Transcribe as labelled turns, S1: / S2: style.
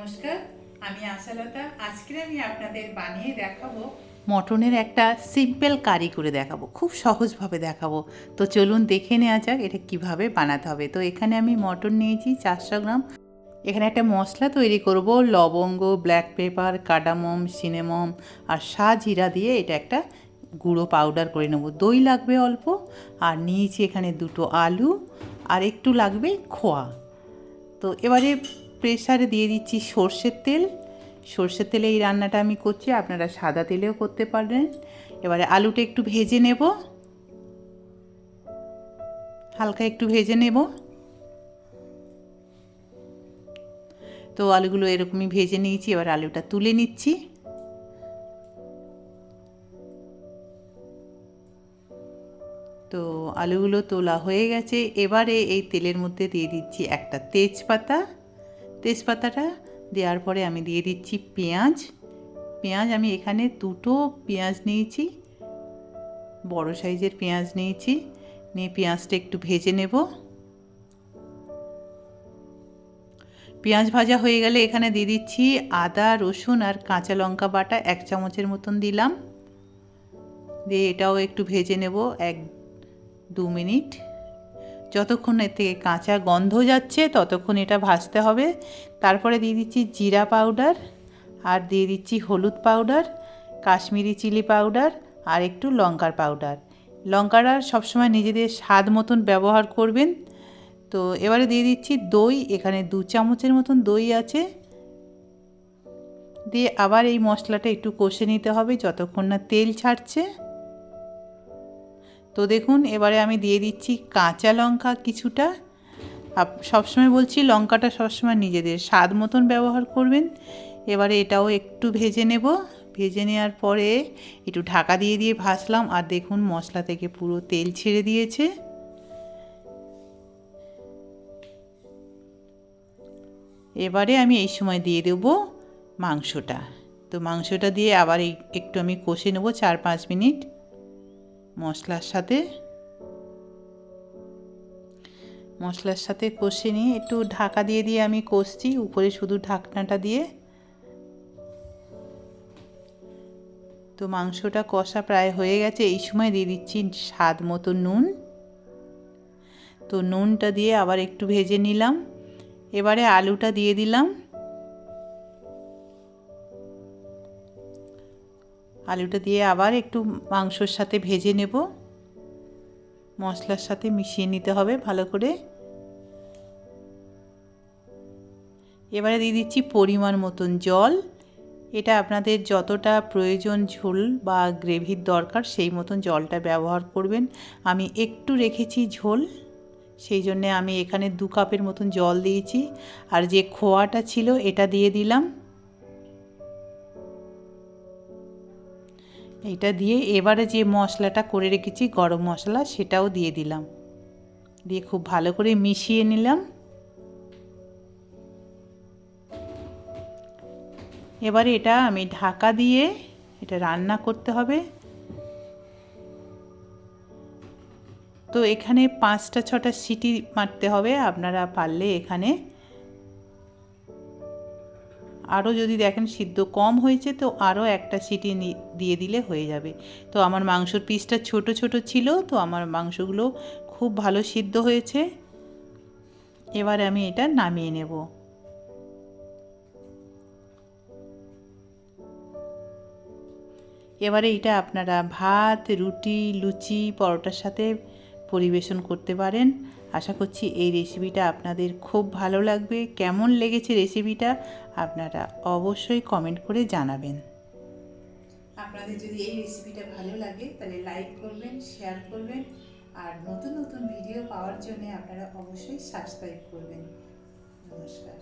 S1: নমস্কার, আমি আশালতা। আজকে আমি আপনাদের বানিয়ে দেখাবো
S2: মটনের একটা সিম্পল কারি করে দেখাবো, খুব সহজভাবে দেখাবো। তো চলুন দেখে নেওয়া যাক এটা কীভাবে বানাতে হবে। তো এখানে আমি মটন নিয়েছি চারশো গ্রাম। এখানে একটা মশলা তৈরি করব, লবঙ্গ ব্ল্যাক পেপার কাডামম সিনেমম আর জিরা দিয়ে এটা একটা গুঁড়ো পাউডার করে নেব। দই লাগবে অল্প আর নিয়েছি এখানে দুটো আলু আর একটু লাগবে খোয়া। তো এবারে প্রেসারে দিয়ে দিচ্ছি সর্ষের তেল। সর্ষের তেলে এই রান্নাটা আমি করছি, আপনারা সাদা তেলেও করতে পারেন এবারে আলুটা একটু ভেজে নেব। হালকা একটু ভেজে নেব। তো আলুগুলো এরকমই ভেজে নিয়েছি, এবার আলুটা তুলে নিচ্ছি। তো আলুগুলো তোলা হয়ে গেছে। এবারে এই তেলের মধ্যে দিয়ে দিচ্ছি একটা তেজপাতা। তেজপাতাটা দেওয়ার পরে আমি দিয়ে দিচ্ছি পেঁয়াজ। পেঁয়াজ আমি এখানে দুটো পেঁয়াজ নিয়েছি, বড় সাইজের পেঁয়াজ নিয়েছি। নিয়ে পেঁয়াজটা একটু ভেজে নেব। পেঁয়াজ ভাজা হয়ে গেলে এখানে দিয়ে দিচ্ছি আদা, রসুন আর কাঁচা লঙ্কা বাটা এক চামচের মতন দিলাম। দিয়ে এটাও একটু ভেজে নেব এক দু মিনিট। যতক্ষণ এর থেকে কাঁচা গন্ধ যাচ্ছে, ততক্ষণ এটা ভাজতে হবে। তারপরে দিয়ে দিচ্ছি জিরা পাউডার আর দিয়ে দিচ্ছি হলুদ পাউডার, কাশ্মীরি চিলি পাউডার আর একটু লঙ্কার পাউডার। লঙ্কাটা সবসময় নিজেদের স্বাদ মতন ব্যবহার করবেন। তো এবারে দিয়ে দিচ্ছি দই, এখানে দু চামচের মতন দই আছে। দিয়ে আবার এই মশলাটা একটু কষে নিতে হবে, যতক্ষণ না তেল ছাড়ছে। তো দেখুন, এবারে আমি দিয়ে দিচ্ছি কাঁচা লঙ্কা কিছুটা। সবসময় বলছি লঙ্কাটা সবসময় নিজেদের স্বাদ মতন ব্যবহার করবেন। এবারে এটাও একটু ভেজে নেব। ভেজে নেওয়ার পরে একটু ঢাকা দিয়ে দিয়ে ভাজলাম। আর দেখুন, মশলা থেকে পুরো তেল ছেড়ে দিয়েছে। এবারে আমি এই সময় দিয়ে দেব মাংসটা। তো মাংসটা দিয়ে আবার একটু আমি কষে নেব চার পাঁচ মিনিট। মশলার সাথে। মশলার সাথে কষে নিয়ে একটু ঢাকা দিয়ে দিয়ে আমি কষছি, উপরে শুধু ঢাকনাটা দিয়ে। তো মাংসটা কষা প্রায় হয়ে গেছে, এই সময় দিয়ে দিচ্ছি স্বাদ মতো নুন। তো নুনটা দিয়ে আবার একটু ভেজে নিলাম। এবারে আলুটা দিয়ে দিলাম। আলুটা দিয়ে আবার একটু মাংসর সাথে ভেজে নেব। মশলার সাথে মিশিয়ে নিতে হবে ভালো করে। এবারে দিয়ে দিচ্ছি পরিমাণ মতন জল। এটা আপনাদের যতটা প্রয়োজন ঝোল বা গ্রেভির দরকার সেই মতন জলটা ব্যবহার করবেন। আমি একটু রেখেছি ঝোল, সেই জন্যে আমি এখানে দু কাপের মতন জল দিয়েছি। আর যে খোয়াটা ছিল, এটা দিয়ে দিলাম। এটা দিয়ে এবারে যে মশলাটা করে রেখেছি, গরম মশলা, সেটাও দিয়ে দিলাম। দিয়ে খুব ভালো করে মিশিয়ে নিলাম। এবারে এটা আমি ঢাকা দিয়ে এটা রান্না করতে হবে। তো এখানে পাঁচটা ছটা সিটি মারতে হবে, আপনারা পারলে এখানে আরও যদি দেখেন সিদ্ধ কম হয়েছে, তো আরও একটা সিটি দিয়ে দিলে হয়ে যাবে। তো আমার মাংসর পিসটা ছোট ছোট ছিল, তো আমার মাংসগুলো খুব ভালো সিদ্ধ হয়েছে। এবার আমি এটা নামিয়ে নেব। এবারে এটা আপনারা ভাত, রুটি, লুচি, পরোটার সাথে পরিবেশন করতে পারেন। আশা করছি এই রেসিপিটা আপনাদের খুব ভালো লাগবে। কেমন লেগেছে রেসিপিটা আপনারা অবশ্যই কমেন্ট করে জানাবেন।
S1: আপনাদের যদি এই রেসিপিটা ভালো লাগে তাহলে লাইক করবেন শেয়ার করবেন আর নতুন নতুন ভিডিও পাওয়ার জন্য আপনারা অবশ্যই সাবস্ক্রাইব করবেন। নমস্কার।